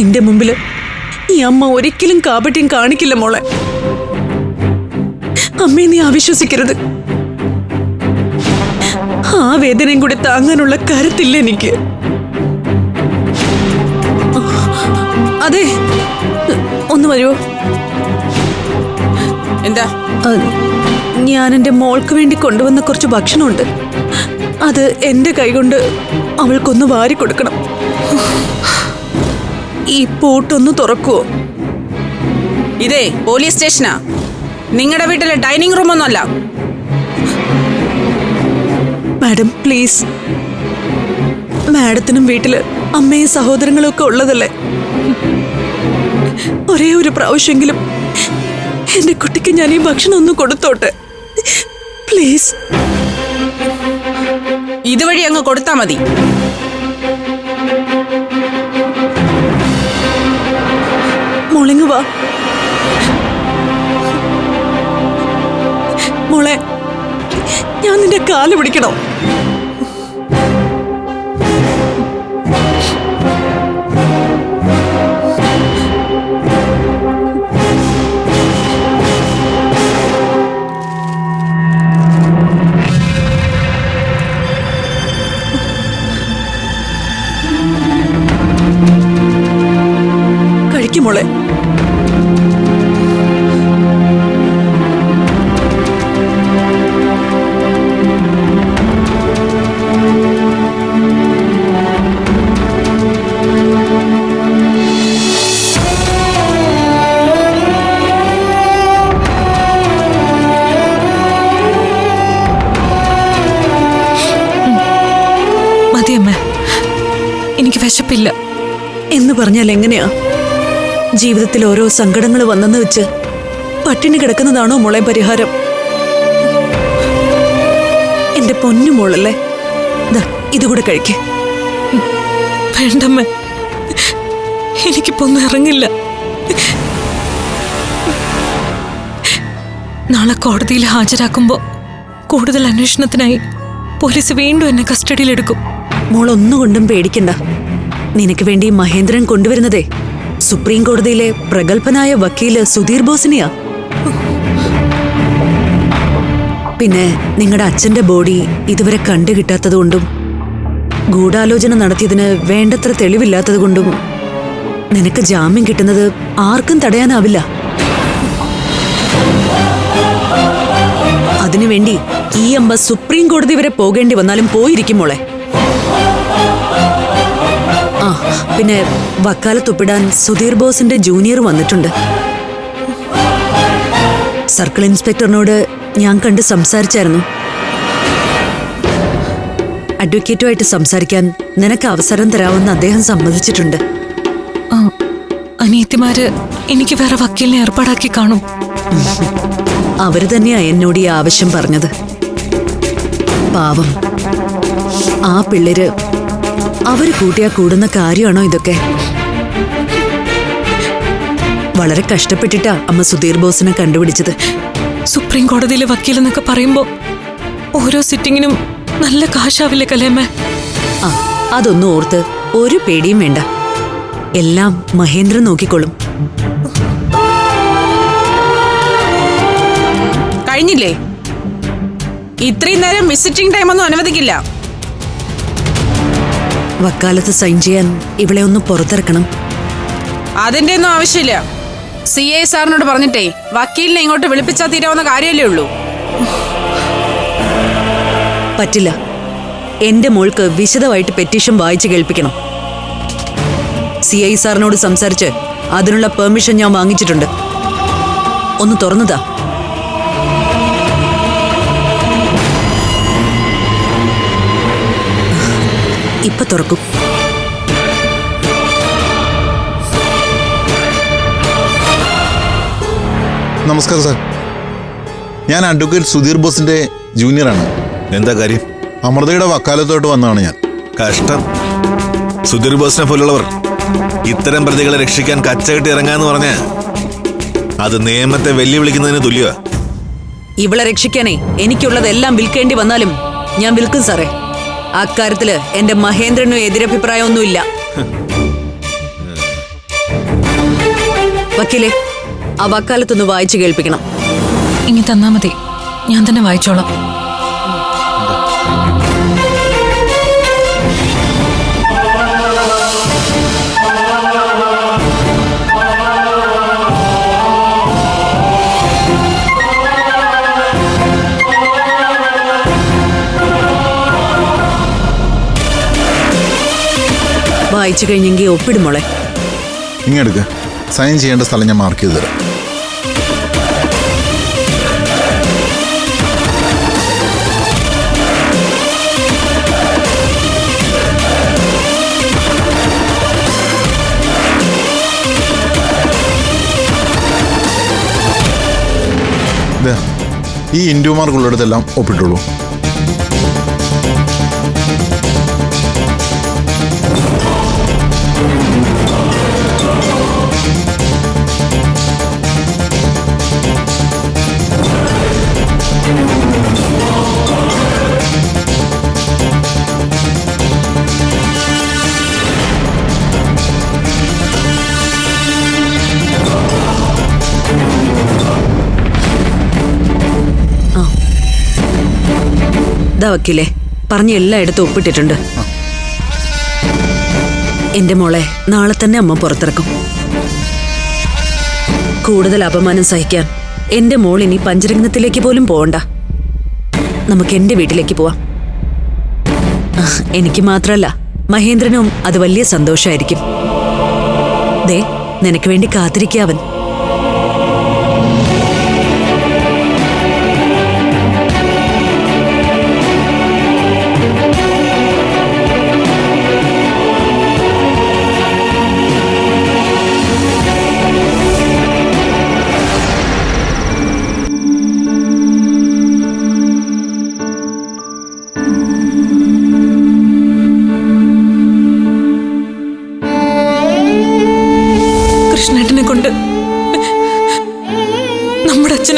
നിന്റെ മുമ്പിൽ? ഈ അമ്മ ഒരിക്കലും കാപട്യം കാണിക്കില്ല മോളെ. അമ്മയെ നീ അവിശ്വസിക്കരുത്. ആ വേദനയും കൂടി താങ്ങാനുള്ള കരുത്തില്ല എനിക്ക്. അതെ ഒന്ന് വരുമോ എന്താ? ഞാൻ എന്റെ മോൾക്ക് വേണ്ടി കൊണ്ടുവന്ന കുറച്ച് ഭക്ഷണമുണ്ട്. അത് എന്റെ കൈകൊണ്ട് അവൾക്കൊന്ന് വാരി കൊടുക്കണം ഈ പൂട്ടൊന്ന് തുറക്കുവോ? ഇതേ പോലീസ് സ്റ്റേഷനാ. നിങ്ങളുടെ വീട്ടിലെ ഡൈനിങ് റൂം ഒന്നുമല്ല മാഡം പ്ലീസ്. മാഡത്തിനും വീട്ടിൽ അമ്മയും സഹോദരങ്ങളും ഒക്കെ ഉള്ളതല്ലേ? ഒരേ ഒരു പ്രാവശ്യമെങ്കിലും എന്റെ കുട്ടിക്ക് ഞാൻ ഈ ഭക്ഷണം ഒന്ന് കൊടുത്തോട്ടെ? പ്ലീസ്. ഇതുവഴി അങ്ങ് കൊടുത്താ മതി. വാ മോളെ ഞാൻ നിന്റെ കാൽ പിടിക്കണോ? എനിക്ക് വിശപ്പില്ല. എന്ന് പറഞ്ഞാൽ എങ്ങനെയാ? ജീവിതത്തിൽ ഓരോ സങ്കടങ്ങൾ വന്നെന്ന് വെച്ച് പട്ടിണി കിടക്കുന്നതാണോ മോളെ പരിഹാരം? എന്റെ പൊന്നു മോളല്ലേ? ഇതുകൂടെ കഴിക്കേ. വേണ്ടമ്മ. എനിക്കിപ്പോ ഒന്നും ഇറങ്ങില്ല. നാളെ കോടതിയിൽ ഹാജരാക്കുമ്പോ കൂടുതൽ അന്വേഷണത്തിനായി പോലീസ് വീണ്ടും എന്നെ കസ്റ്റഡിയിലെടുക്കും. മോളൊന്നുകൊണ്ടും പേടിക്കണ്ട. നിനക്ക് വേണ്ടി മഹേന്ദ്രൻ കൊണ്ടുവരുന്നതേ. സുപ്രീം കോടതിയിലെ പ്രഗത്ഭനായ വക്കീൽ സുധീർ ബോസിനെയാ. പിന്നെ നിങ്ങളുടെ അച്ഛന്റെ ബോഡി ഇതുവരെ കണ്ടുകിട്ടാത്തതുകൊണ്ടും ഗൂഢാലോചന നടത്തിയതിന് വേണ്ടത്ര തെളിവില്ലാത്തതുകൊണ്ടും നിനക്ക് ജാമ്യം കിട്ടുന്നത് ആർക്കും തടയാനാവില്ല. അതിനുവേണ്ടി ഈ അമ്പ സുപ്രീം കോടതി വരെ പോകേണ്ടി വന്നാലും പോയിരിക്കും മോളെ. പിന്നെ വക്കാലത്തൊപ്പിടാൻ സുധീർ ബോസിന്റെ ജൂനിയർ വന്നിട്ടുണ്ട്. സർക്കിൾ ഇൻസ്പെക്ടറിനോട് ഞാൻ കണ്ട് സംസാരിച്ചായിരുന്നു. അഡ്വക്കേറ്റുമായിട്ട് സംസാരിക്കാൻ നിനക്ക് അവസരം തരാമെന്ന് അദ്ദേഹം സമ്മതിച്ചിട്ടുണ്ട്. അനിയത്തിമാര് എനിക്ക് വേറെ വക്കീലിനെ ഏർപ്പാടാക്കി കാണും. അവർ തന്നെയാ എന്നോട് ഈ ആവശ്യം പറഞ്ഞത്. പാവം. ആ പിള്ളേര് അവർ കൂട്ടിയാ കൂടുന്ന കാര്യമാണോ ഇതൊക്കെ? വളരെ കഷ്ടപ്പെട്ടിട്ടാ അമ്മ സുധീർ ബോസിനെ കണ്ടുപിടിച്ചത്. സുപ്രീം കോടതിയിലെ വക്കീൽ എന്നൊക്കെ പറയുമ്പോ ഓരോ സിറ്റിങ്ങിനും നല്ല കാശാവില്ലേ കലേമ്മ ആ അതൊന്നും ഓർത്ത് ഒരു പേടിയും വേണ്ട. എല്ലാം മഹേന്ദ്രൻ നോക്കിക്കൊള്ളും കഴിഞ്ഞില്ലേ? ഇത്രയും നേരം വിസിറ്റിംഗ് ടൈം ഒന്നും അനുവദിക്കില്ല. വക്കാലത്ത് സൈൻ ചെയ്യാൻ ഇവളെ ഒന്ന് പുറത്തിറക്കണം. അതിന്റെ ഒന്നും ആവശ്യമില്ല. സി ഐ സാറിനോട് പറഞ്ഞിട്ടേ വക്കീലിനെ ഇങ്ങോട്ട് വിളിപ്പിച്ചാൽ തീരാവുന്ന കാര്യമല്ലേ ഉള്ളൂ. പറ്റില്ല. എന്റെ മോൾക്ക് വിശദമായിട്ട് പെറ്റീഷൻ വായിച്ചു കേൾപ്പിക്കണം. സി ഐ സാറിനോട് സംസാരിച്ച് അതിനുള്ള പെർമിഷൻ ഞാൻ വാങ്ങിച്ചിട്ടുണ്ട്. ഒന്ന് തുറന്നതാ. ഇപ്പൊ തുറക്കും. നമസ്കാരം സാർ. ഞാൻ അഡ്വക്കേറ്റ് സുധീർ ബോസിന്റെ ജൂനിയറാണ് എന്താ കാര്യം? അമൃതയുടെ വക്കാലത്തോട്ട് വന്നതാണ് ഞാൻ. കഷ്ടം. സുധീർ ബോസിനെ പോലുള്ളവർ ഇത്തരം പ്രതികളെ രക്ഷിക്കാൻ കച്ചകെട്ടി ഇറങ്ങാന്ന് പറഞ്ഞ അത് നിയമത്തെ വെല്ലുവിളിക്കുന്നതിന് തുല്യമാ ഇവളെ രക്ഷിക്കാനേ എനിക്കുള്ളതെല്ലാം വിൽക്കേണ്ടി വന്നാലും ഞാൻ വിൽക്കും സാറേ. അക്കാര്യത്തിൽ എന്റെ മഹേന്ദ്രനും എതിരഭിപ്രായമൊന്നുമില്ല. വക്കീലെ ആ വക്കാലത്തൊന്ന് വായിച്ചു കേൾപ്പിക്കണം. ഇനി തന്നാ മതി. ഞാൻ തന്നെ വായിച്ചോളാം. വായിച്ചു കഴിഞ്ഞെങ്കിൽ ഒപ്പിടും മോളെ. ഇങ്ങെടുക്ക് സൈൻ ചെയ്യേണ്ട സ്ഥലം ഞാൻ മാർക്ക് ചെയ്ത് തരാം. ഈ ഇൻഡു മാർക്ക് ഉള്ളിടത്തെല്ലാം ഒപ്പിട്ടുള്ളൂ ദാ വക്കീലെ പറഞ്ഞ എല്ലായിടത്തും ഒപ്പിട്ടിട്ടുണ്ട്. എന്റെ മോളെ നാളെ തന്നെ അമ്മ പുറത്തിറക്കും. കൂടുതൽ അപമാനം സഹിക്കാൻ എന്റെ മോൾ ഇനി പഞ്ചരംഗത്തിലേക്ക് പോലും പോകണ്ട നമുക്ക് എന്റെ വീട്ടിലേക്ക് പോവാം. എനിക്ക് മാത്രല്ല മഹേന്ദ്രനും അത് വലിയ സന്തോഷമായിരിക്കും ദേ നിനക്ക് വേണ്ടി കാത്തിരിക്കാവൻ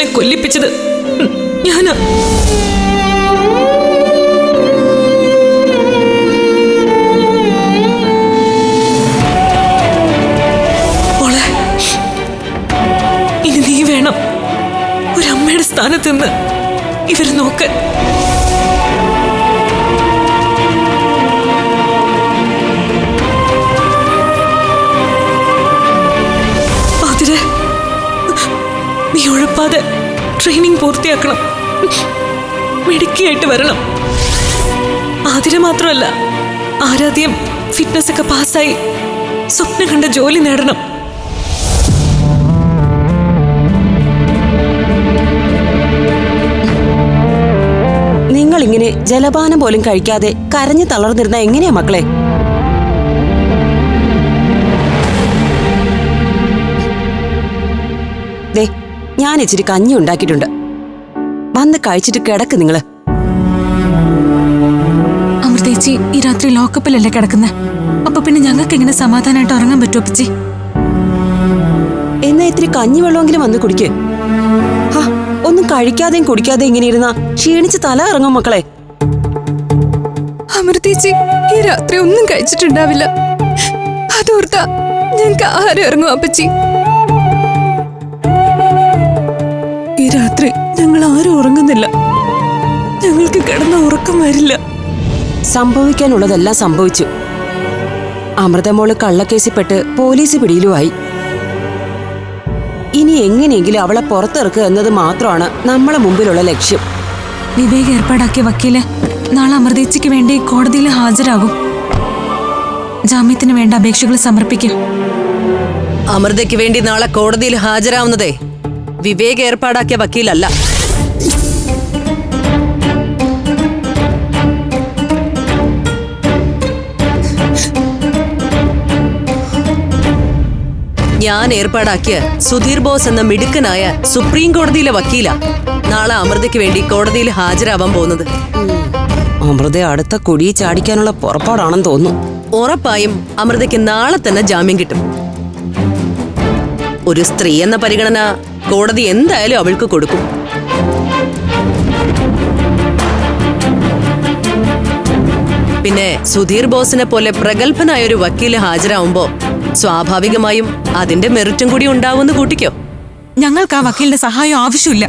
അച്ഛനെ കൊല്ലിപ്പിച്ചത്. ഞാനാ. ഇനി നീ വേണം ഒരമ്മയുടെ സ്ഥാനത്ത് നിന്ന് ഇവർ നോക്ക് നീ ഉഴപ്പാതെ ട്രെയിനിങ് പൂർത്തിയാക്കണം. മിടുക്കിയായിട്ട് വരണം. ആതിര മാത്രമല്ല ആരാധ്യം ഫിറ്റ്നസ് ഒക്കെ പാസ്സായി സ്വപ്നം കണ്ട ജോലി നേടണം. നിങ്ങൾ ഇങ്ങനെ ജലപാനം പോലും കഴിക്കാതെ കരഞ്ഞു തളർന്നിരുന്ന എങ്ങനെയാ മക്കളെ? ഞാൻ ഇച്ചിരി കഞ്ഞി ഉണ്ടാക്കിയിട്ടുണ്ട്. വന്ന് കഴിച്ചിട്ട് കിടക്ക് നിങ്ങൾ. അമൃതേച്ചി ഈ രാത്രി ലോക്കപ്പിലല്ലേ കിടക്കുന്നത് അപ്പൊ പിന്നെ ഞങ്ങൾക്ക് എങ്ങനെ സമാധാനമായിട്ട് ഉറങ്ങാൻ പറ്റുമോ അപ്പച്ചി? എന്നാ ഇത്തിരി കഞ്ഞി വെള്ളമെങ്കിലും വന്ന് കുടിക്ക്. ഒന്നും കഴിക്കാതെയും കുടിക്കാതെയും ഇങ്ങനെ ഇരുന്ന ക്ഷീണിച്ച് തല ഇറങ്ങും മക്കളെ. അമൃതേച്ചി ഈ രാത്രി ഒന്നും കഴിച്ചിട്ടുണ്ടാവില്ല. അതോർത്താ ഞങ്ങൾക്ക് ആഹാരം ഇറങ്ങും അപ്പച്ചി. രാത്രി ഞങ്ങൾ ആരും ഉറങ്ങുന്നില്ല. ഞങ്ങൾക്ക് കിടന്ന ഉറക്കം വരില്ല. സംഭവിക്കാനുള്ളതെല്ലാം സംഭവിച്ചു. അമൃതമോൾ കള്ളക്കേസിൽപ്പെട്ട് പോലീസ് പിടിയിലുമായി. ഇനി എങ്ങനെയെങ്കിലും അവളെ പുറത്തിറക്കുക എന്നത് മാത്രമാണ് നമ്മളെ മുമ്പിലുള്ള ലക്ഷ്യം. വിവേക് ഏർപ്പാടാക്കിയ വക്കീൽ നാളെ അമൃതേച്ചിക്ക് വേണ്ടി കോടതിയിൽ ഹാജരാകും. ജാമ്യത്തിന് വേണ്ട അപേക്ഷകൾ സമർപ്പിക്കും. അമൃതയ്ക്ക് വേണ്ടി നാളെ കോടതിയിൽ ഹാജരാവുന്നതേ. വിവേക് ഏർപ്പാടാക്കിയ വക്കീലല്ല. ഞാൻ ഏർപ്പാടാക്കിയ സുധീർ ബോസ് എന്ന മിടുക്കനായ സുപ്രീം കോടതിയിലെ വക്കീല. നാളെ അമൃതയ്ക്ക് വേണ്ടി കോടതിയിൽ ഹാജരാവാൻ പോകുന്നത്. അമൃത അടുത്ത കുടി ചാടിക്കാനുള്ള പുറപ്പാടാണെന്ന് തോന്നുന്നു. ഉറപ്പായും അമൃതയ്ക്ക് നാളെ തന്നെ ജാമ്യം കിട്ടും. ഒരു സ്ത്രീ എന്ന പരിഗണന കോടതി എന്തായാലും അവൾക്ക് കൊടുക്കും. പിന്നെ സുധീർ ബോസിനെ പോലെ പ്രഗത്ഭനായ ഒരു വക്കീൽ ഹാജരാവുമ്പോ സ്വാഭാവികമായും അതിന്റെ മെറിറ്റും കൂടി ഉണ്ടാവുമെന്ന് കൂട്ടിക്കോ. ഞങ്ങൾക്ക് ആ വക്കീലിന്റെ സഹായം ആവശ്യമില്ല.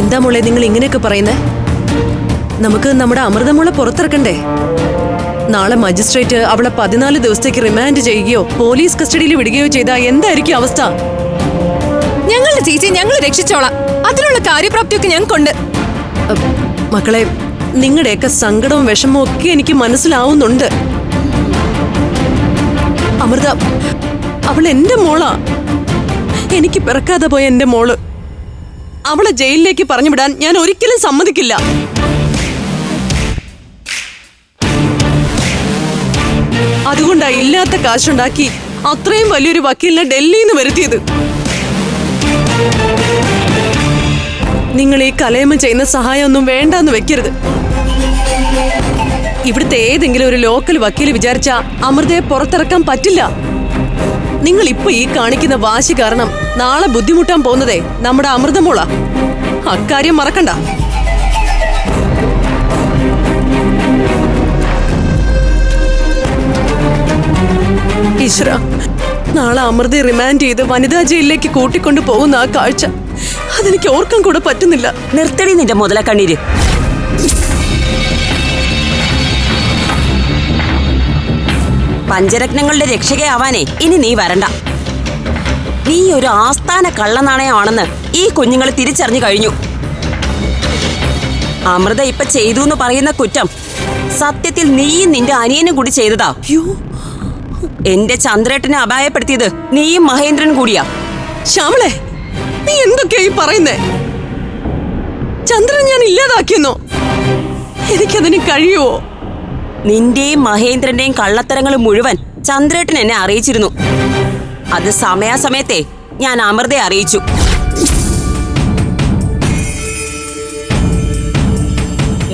എന്താ മോളെ നിങ്ങൾ ഇങ്ങനെയൊക്കെ പറയുന്നേ? നമുക്ക് നമ്മുടെ അമൃതമോളെ പുറത്തിറക്കണ്ടേ? നാളെ മജിസ്ട്രേറ്റ് അവളെ പതിനാല് ദിവസത്തേക്ക് റിമാൻഡ് ചെയ്യുകയോ പോലീസ് കസ്റ്റഡിയിൽ വിടുകയോ ചെയ്താൽ എന്തായിരിക്കും അവസ്ഥ? ഞങ്ങളുടെ ചേച്ചി ഞങ്ങൾ രക്ഷിച്ചോളാം. അതിനുള്ള കാര്യപ്രാപ്തിയൊക്കെ ഞങ്ങൾക്കുണ്ട്. മക്കളെ നിങ്ങളുടെയൊക്കെ സങ്കടവും വിഷമവും ഒക്കെ എനിക്ക് മനസ്സിലാവുന്നുണ്ട്. അമൃത അവൾ എന്റെ മോളാ. എനിക്ക് പിറക്കാതെ പോയ എന്റെ മോൾ. അവളെ ജയിലിലേക്ക് പറഞ്ഞു വിടാൻ ഞാൻ ഒരിക്കലും സമ്മതിക്കില്ല. അതുകൊണ്ടാ ഇല്ലാത്ത കാശുണ്ടാക്കി അത്രയും വലിയൊരു വക്കീലിനെ ഡൽഹിയിൽ നിന്ന് വരുത്തിയത്. നിങ്ങൾ ഈ കലയമ്മ ചെയ്യുന്ന സഹായമൊന്നും വേണ്ടെന്ന് വെക്കരുത്. ഇവിടുത്തെ ഏതെങ്കിലും ഒരു ലോക്കൽ വക്കീൽ വിചാരിച്ച അമൃതയെ പുറത്തിറക്കാൻ പറ്റില്ല. നിങ്ങൾ ഇപ്പൊ ഈ കാണിക്കുന്ന വാശി കാരണം നാളെ ബുദ്ധിമുട്ടാൻ പോകുന്നതേ നമ്മുടെ അമൃതമോളാ. അക്കാര്യം മറക്കണ്ട. ഈശ്വര. നാളെ അമൃതി റിമാൻഡ് ചെയ്ത് വനിതാ ജയിലിലേക്ക് കൂട്ടിക്കൊണ്ടു പോകുന്ന ആ കാഴ്ച അതെനിക്ക് ഓർക്കാൻ കൂടെ പറ്റുന്നില്ല. നിർത്തടി നിന്റെ മുതല കണ്ണീര്. പഞ്ചരത്നങ്ങളുടെ രക്ഷകയാവാനേ ഇനി നീ വരണ്ട. നീ ഒരു ആസ്ഥാന കള്ളനാണയമാണെന്ന് ഈ കുഞ്ഞുങ്ങൾ തിരിച്ചറിഞ്ഞു കഴിഞ്ഞു. അമൃത ഇപ്പൊ ചെയ്തു എന്ന് പറയുന്ന കുറ്റം സത്യത്തിൽ നീയും നിന്റെ അനിയനും കൂടി ചെയ്തതാ. അയ്യോ എന്റെ ചന്ദ്രേട്ടനെ അപായപ്പെടുത്തിയത് നീയും മഹേന്ദ്രൻ കൂടിയാ. ശ്യാമളെ നീ എന്തൊക്കെയാ ഈ പറയുന്നേ? ചന്ദ്രൻ ഞാൻ ഇല്ലാതാക്കിയെന്നോ? എനിക്കതിന് കഴിയുമോ നിന്റെയും മഹേന്ദ്രന്റെയും കള്ളത്തരങ്ങൾ മുഴുവൻ ചന്ദ്രേട്ടൻ എന്നെ അറിയിച്ചിരുന്നു. അത് സമയാസമയത്തെ ഞാൻ അമൃതയെ അറിയിച്ചു.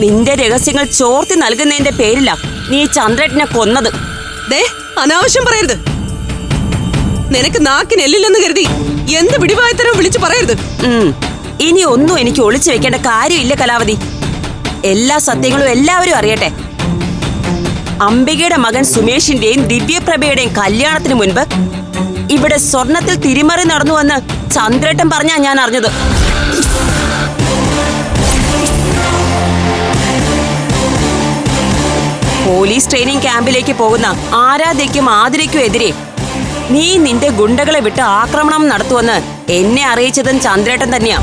നിന്റെ രഹസ്യങ്ങൾ ചോർത്തി നൽകുന്നതിന്റെ പേരില നീ ചന്ദ്രേട്ടനെ കൊന്നത്. ദേ അനാവശ്യം പറയരുത്. നിനക്ക് നാക്കിന് എല്ലില്ലെന്ന് കരുതി എന്ത് പിടിവായത്തരം വിളിച്ചു പറയരുത്. ഇനി ഒന്നും എനിക്ക് ഒളിച്ചു വെക്കേണ്ട കാര്യമില്ല കലാവതി. എല്ലാ സത്യങ്ങളും എല്ലാവരും അറിയട്ടെ. അംബികയുടെ മകൻ സുമേഷിന്റെയും ദിവ്യപ്രഭയുടെയും കല്യാണത്തിന് മുൻപ് ഇവിടെ സ്വർണത്തിൽ തിരിമറി നടന്നുവെന്ന് ചന്ദ്രേട്ടൻ പറഞ്ഞാ ഞാൻ അറിഞ്ഞത്. പോലീസ് ട്രെയിനിങ് ക്യാമ്പിലേക്ക് പോകുന്ന ആരാധ്യയ്ക്കും ആതിരയ്ക്കും എതിരെ നീ നിന്റെ ഗുണ്ടകളെ വിട്ട് ആക്രമണം നടത്തുമെന്ന് എന്നെ അറിയിച്ചതും ചന്ദ്രേട്ടൻ തന്നെയാ.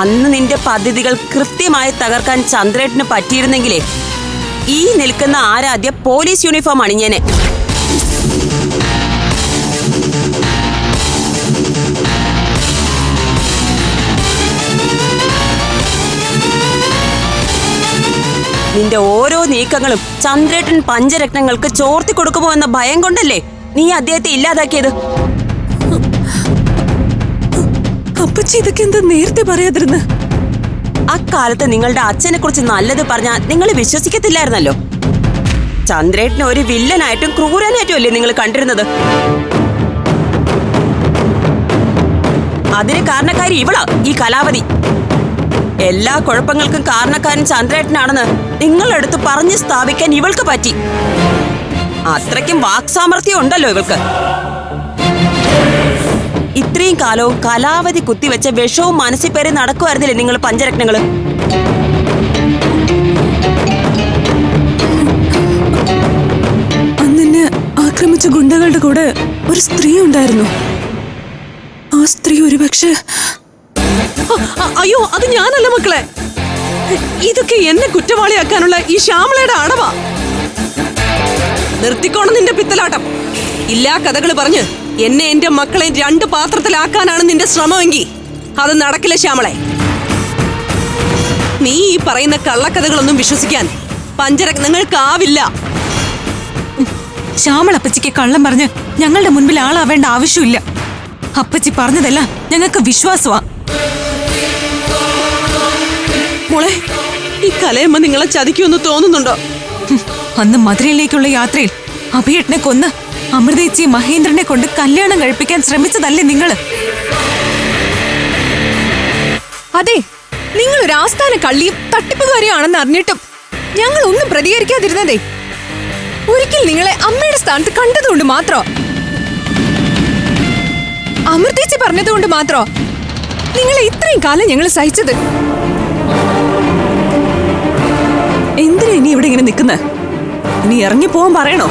അന്ന് നിന്റെ പദ്ധതികൾ കൃത്യമായി തകർക്കാൻ ചന്ദ്രേട്ടന് പറ്റിയിരുന്നെങ്കിലേ ഈ നിൽക്കുന്ന ആരാധ്യ പോലീസ് യൂണിഫോം അണിഞ്ഞേനെ. നിന്റെ ഓരോ നീക്കങ്ങളും ചന്ദ്രേട്ടൻ പഞ്ചരത്നങ്ങൾക്ക് ചോർത്തി കൊടുക്കുമോ എന്ന ഭയം കൊണ്ടല്ലേ നീ അദ്ദേഹത്തെ ഇല്ലാതാക്കിയത്? അപ്പച്ചി ഇതൊക്കെ എന്താ നേരത്തെ പറയാതിരുന്ന്? അക്കാലത്ത് നിങ്ങളുടെ അച്ഛനെ കുറിച്ച് നല്ലത് പറഞ്ഞാൽ നിങ്ങൾ വിശ്വസിക്കത്തില്ലായിരുന്നല്ലോ. ചന്ദ്രേട്ടനെ ഒരു വില്ലനായിട്ടും ക്രൂരനായിട്ടും അല്ലേ നിങ്ങൾ കണ്ടിരുന്നത്? അതിന് കാരണക്കാരി ഇവളാ ഈ കലാവതി. എല്ലാ കുഴപ്പങ്ങൾക്കും കാരണക്കാരൻ ചന്ദ്രേട്ടനാണെന്ന് നിങ്ങളെടുത്ത് പറഞ്ഞ് സ്ഥാപിക്കാൻ ഇവൾക്ക് പറ്റി. അത്രയ്ക്കും വാക്സാമർഥ്യം ഉണ്ടല്ലോ ഇവൾക്ക്. ഇത്രയും കാലവും കലാവധി കുത്തിവെച്ച വിഷവും മനസ്സിൽ പേര് നടക്കുമായിരുന്നില്ലേ നിങ്ങൾ പഞ്ചരത്നങ്ങൾ? അന്നെന്നെ ആക്രമിച്ച ഗുണ്ടകളുടെ കൂടെ ഒരു സ്ത്രീ ഉണ്ടായിരുന്നു. ആ സ്ത്രീ ഒരുപക്ഷെ അയ്യോ അത് ഞാനല്ല മക്കളെ. ഇതൊക്കെ എന്നെ കുറ്റവാളിയാക്കാനുള്ള ഈ ശ്യാമളയുടെ അടവാ. നിർത്തിക്കോണം നിന്റെ പിത്തലാട്ടം. ഇല്ലാ കഥകൾ പറഞ്ഞ് എന്നെ എന്റെ മക്കളെ രണ്ട് പാത്രത്തിലാക്കാനാണ് നിന്റെ ശ്രമമെങ്കിൽ അത് നടക്കില്ല ശ്യാമളെ. നീ ഈ പറയുന്ന കള്ളക്കഥകളൊന്നും വിശ്വസിക്കാൻ പഞ്ചരത്നങ്ങൾക്കാവില്ല ശ്യാമൾ അപ്പച്ചിക്ക് കള്ളം പറഞ്ഞ് ഞങ്ങളുടെ മുൻപിൽ ആളാവേണ്ട ആവശ്യമില്ല. അപ്പച്ചി പറഞ്ഞതല്ല ഞങ്ങൾക്ക് വിശ്വാസമാ. മോളെ ഈ കലയമ്മ നിങ്ങളെ ചതിക്കുമെന്ന് തോന്നുന്നുണ്ടോ? അന്ന് മധുരയിലേക്കുള്ള യാത്രയിൽ അഭിയേട്ടനെ കൊന്ന് അമൃതേച്ചി മഹേന്ദ്രനെ കൊണ്ട് കല്യാണം കഴിപ്പിക്കാൻ ശ്രമിച്ചതല്ലേ നിങ്ങൾ? അതെ നിങ്ങൾ ഒരു ആസ്ഥാന കള്ളിയും തട്ടിപ്പുകാരിയും ആണെന്ന് അറിഞ്ഞിട്ടും ഞങ്ങൾ ഒന്നും പ്രതികരിക്കാതിരുന്നതേ. ഒരിക്കൽ നിങ്ങളെ അമ്മയുടെ സ്ഥാനത്ത് കണ്ടതുകൊണ്ട് മാത്രോ? അമൃതേച്ചി പറഞ്ഞതുകൊണ്ട് മാത്രോ? നിങ്ങളെ ഇത്രയും കാലം ഞങ്ങൾ സഹിച്ചത്? എന്തിനാ ഇനി ഇവിടെ ഇങ്ങനെ നിൽക്കുന്നത് ഇനി ഇറങ്ങി പോവാൻ പറയണോ?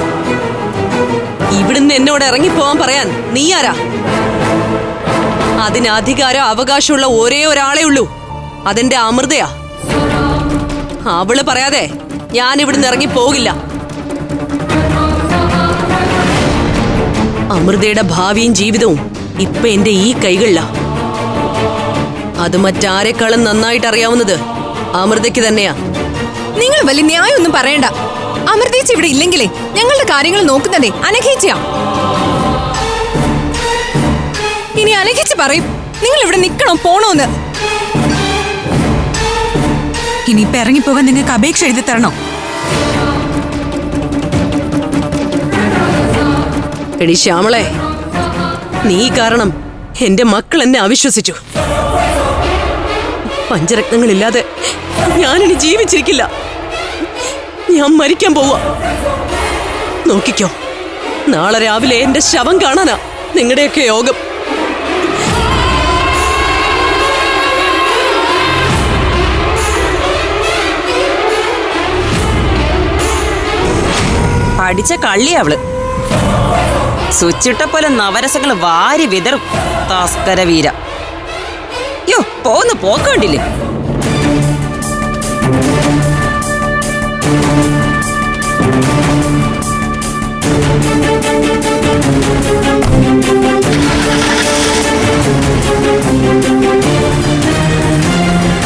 ഇവിടുന്ന് എന്നോട് ഇറങ്ങി പോവാൻ പറയാൻ നീ ആരാ? അതിന് അധികാരം അവകാശമുള്ള ഒരേ ഒരാളേ ഉള്ളൂ. അതെന്റെ അമൃതയാ. അവൾ പറയാതെ ഞാൻ ഇവിടുന്ന് ഇറങ്ങി പോകില്ല. അമൃതയുടെ ഭാവിയും ജീവിതവും ഇപ്പൊ എന്റെ ഈ കൈകളിലാ. അത് മറ്റാരെക്കാളും നന്നായിട്ട് അറിയാവുന്നത് അമൃതയ്ക്ക് തന്നെയാ. നിങ്ങൾ വലിയ ന്യായമൊന്നും പറയണ്ട. അമൃതേച്ചി ഇവിടെ ഇല്ലെങ്കിലേ ഞങ്ങളുടെ കാര്യങ്ങൾ നോക്കുന്നതേ അനഘേച്ചിയാ. ഇനി അനഘേച്ചി പറയും നിങ്ങൾ ഇവിടെ നിൽക്കണോ പോണോന്ന്? ഇനി ഇറങ്ങിപ്പോകാൻ നിങ്ങൾക്ക് അപേക്ഷ എഴുതി തരണോ? എടി ശ്യാമളെ നീ കാരണം എന്റെ മക്കൾ എന്നെ അവിശ്വസിച്ചു. പഞ്ചരത്നങ്ങളില്ലാതെ ഞാനിനി ജീവിച്ചിരിക്കില്ല. ഞാൻ മരിക്കാൻ പോവാ. നോക്കിക്കോ. നാളെ രാവിലെ എന്റെ ശവം കാണാനാ നിങ്ങളുടെയൊക്കെ യോഗം. പഠിച്ച കള്ളി അവൾ. സ്വിച്ചിട്ട പോലെ നവരസങ്ങൾ വാരി വിതറും. താസ്കര വീര. യോ പോന്ന് പോക്ക്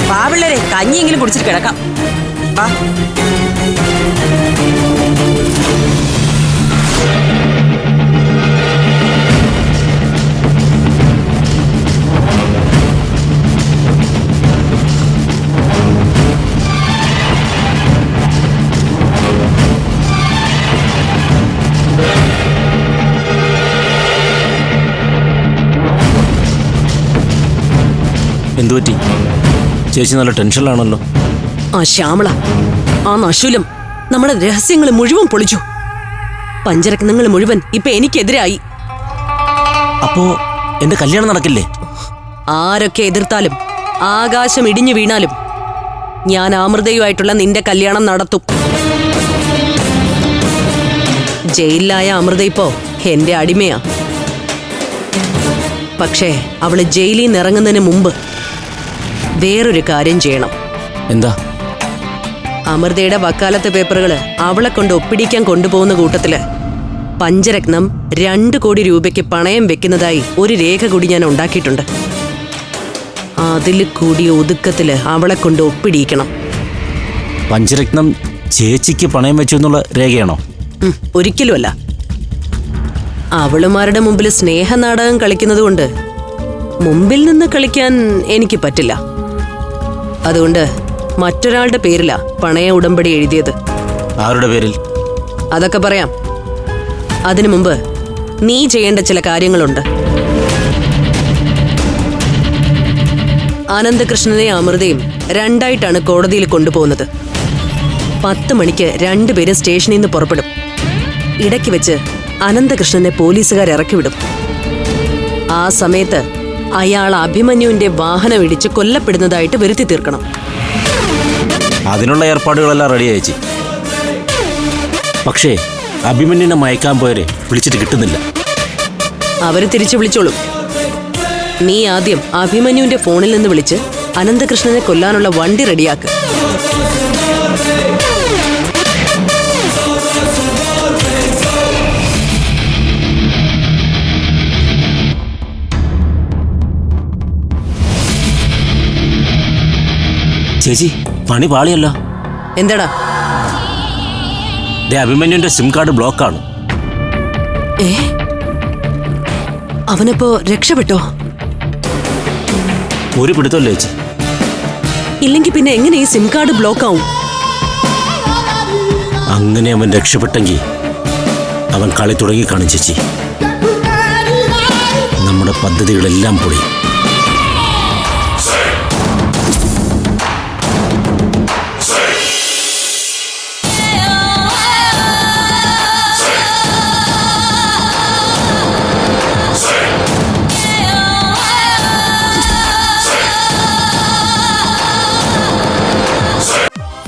പാവിള്ളരെ കഞ്ഞിയെങ്കിലും കുടിച്ചിട്ട് കിടക്കാം. എന്തുപറ്റി ചേച്ചി നല്ല ടെൻഷനിലാണല്ലോ. ആ ശ്യാമള ആ നശൂലം നമ്മുടെ രഹസ്യങ്ങൾ മുഴുവൻ പൊളിച്ചു. പഞ്ചരത്നങ്ങൾ മുഴുവൻ ഇപ്പൊ എനിക്കെതിരായി. അപ്പോ എന്റെ കല്യാണം നടക്കില്ലേ? ആരൊക്കെ എതിർത്താലും ആകാശം ഇടിഞ്ഞു വീണാലും ഞാൻ അമൃതയുമായിട്ടുള്ള നിന്റെ കല്യാണം നടത്തും. ജയിലിലായ അമൃത ഇപ്പോ എന്റെ അടിമയാ. പക്ഷേ അവൾ ജയിലിൽ നിന്ന് ഇറങ്ങുന്നതിന് മുമ്പ് വേറൊരു കാര്യം ചെയ്യണം. എന്താ? അമൃതയുടെ വക്കാലത്ത് പേപ്പറുകൾ അവളെ കൊണ്ട് ഒപ്പിടിക്കാൻ കൊണ്ടുപോകുന്ന കൂട്ടത്തിൽ പഞ്ചരത്നം രണ്ട് കോടി രൂപയ്ക്ക് പണയം വെക്കുന്നതായി ഒരു രേഖ കൂടി ഞാൻ ഉണ്ടാക്കിയിട്ടുണ്ട്. അതിൽ കൂടി ഒതുക്കത്തിൽ അവളെ കൊണ്ട് ഒപ്പിടിയിക്കണം. പഞ്ചരത്നം ചേച്ചിക്ക് പണയം വെച്ചു എന്നുള്ള രേഖയാണോ? ഒരിക്കലുമല്ല. അവളുമാരുടെ മുമ്പിൽ സ്നേഹനാടകം കളിക്കുന്നതുകൊണ്ട് മുമ്പിൽ നിന്ന് കളിക്കാൻ എനിക്ക് പറ്റില്ല. അതുകൊണ്ട് മറ്റൊരാളുടെ പേരിലാ പണയ ഉടമ്പടി എഴുതിയത്. ആരുടെ പേരിൽ? അതൊക്കെ പറയാം. അതിനു മുമ്പ് നീ ചെയ്യേണ്ട ചില കാര്യങ്ങളുണ്ട്. ആനന്ദകൃഷ്ണനെ അമൃതയും രണ്ടായിട്ടാണ് കോടതിയിൽ കൊണ്ടുപോകുന്നത്. പത്ത് മണിക്ക് രണ്ടുപേരും സ്റ്റേഷനിൽ നിന്ന് പുറപ്പെടും. ഇടയ്ക്ക് വെച്ച് അനന്തകൃഷ്ണനെ പോലീസുകാർ ഇറക്കിവിടും. ആ സമയത്ത് അയാൾ അഭിമന്യുവിന്റെ വാഹനം ഇടിച്ച് കൊല്ലപ്പെടുന്നതായിട്ട് വരുത്തി തീർക്കണം. അതിനുള്ള ഏർപ്പാടുകളെല്ലാം റെഡി ചേച്ചി. പക്ഷേ അഭിമന്യുനെ മയക്കാൻ പോയരെ വിളിച്ചിട്ട് കിട്ടുന്നില്ല. അവർ തിരിച്ചു വിളിച്ചോളും. നീ ആദ്യം അഭിമന്യുവിന്റെ ഫോണിൽ നിന്ന് വിളിച്ച് അനന്തകൃഷ്ണനെ കൊല്ലാനുള്ള വണ്ടി റെഡിയാക്ക് ചേച്ചി പണി പാളിയല്ലോ. എന്താടാ? ദേ അഭിമന്യുന്റെ സിം കാർഡ് ബ്ലോക്കാണ് ഏ? അവനപ്പോ രക്ഷപ്പെട്ടോ? ഒരു പിടുത്തമല്ലേ ചേച്ചി. ഇല്ലെങ്കിൽ പിന്നെ എങ്ങനെ ഈ സിം കാർഡ് ബ്ലോക്ക് ആവും? അങ്ങനെ അവൻ രക്ഷപ്പെട്ടെങ്കിൽ അവൻ കളി തുടങ്ങി കാണും ചേച്ചി. നമ്മുടെ പദ്ധതികളെല്ലാം പൊളി.